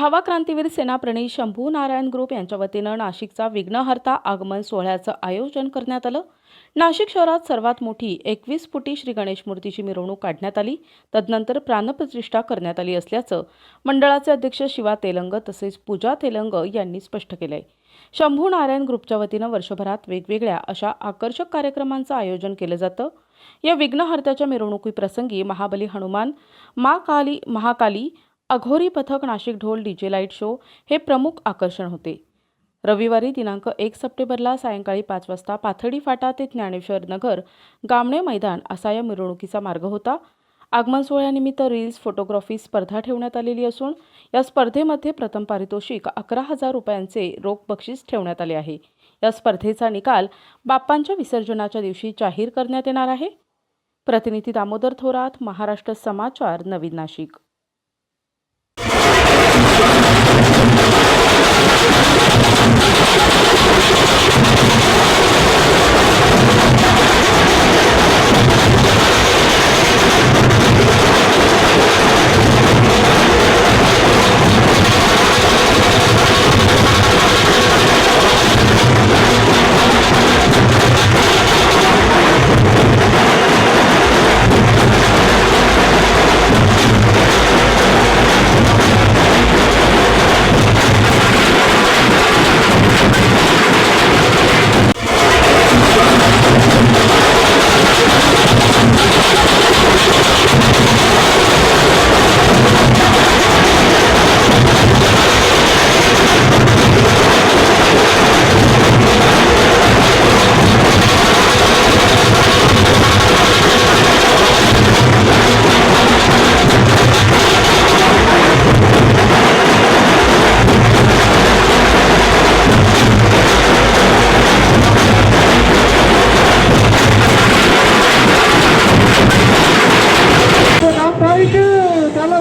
ठावा क्रांतीवीर सेनाप्रणी शंभू नारायण ग्रुप यांच्या वतीनं नाशिकचा विघ्नहर्ता आगमन सोहळ्याचं आयोजन करण्यात आलं. नाशिक शहरात सर्वात मोठी एकवीस फुटी श्री गणेश मूर्तीची मिरवणूक काढण्यात आली. तदनंतर प्राणप्रतिष्ठा करण्यात आली असल्याचं मंडळाचे अध्यक्ष शिवा तेलंग तसेच पूजा तेलंग यांनी स्पष्ट केलंय. शंभू नारायण ग्रुपच्या वतीनं वर्षभरात वेगवेगळ्या अशा आकर्षक कार्यक्रमांचं आयोजन केलं जातं. या विघ्नहर्त्याच्या मिरवणुकीप्रसंगी महाबली हनुमान मा काली महाकाली अघोरी पथक नाशिक ढोल डीजे लाइट शो हे प्रमुख आकर्षण होते. रविवारी दिनांक एक सप्टेंबरला सायंकाळी पाच वाजता पाथडी फाटा ते ज्ञानेश्वर नगर गामणे मैदान असा या मिरवणुकीचा मार्ग होता. आगमन सोहळ्यानिमित्त रील्स फोटोग्राफी स्पर्धा ठेवण्यात आलेली असून या स्पर्धेमध्ये प्रथम पारितोषिक अकरा हजार रुपयांचे रोख बक्षीस ठेवण्यात आले आहे. या स्पर्धेचा निकाल बाप्पांच्या विसर्जनाच्या दिवशी जाहीर करण्यात येणार आहे. प्रतिनिधी दामोदर थोरात महाराष्ट्र समाचार नवीन नाशिक.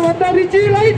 Anda di Chile.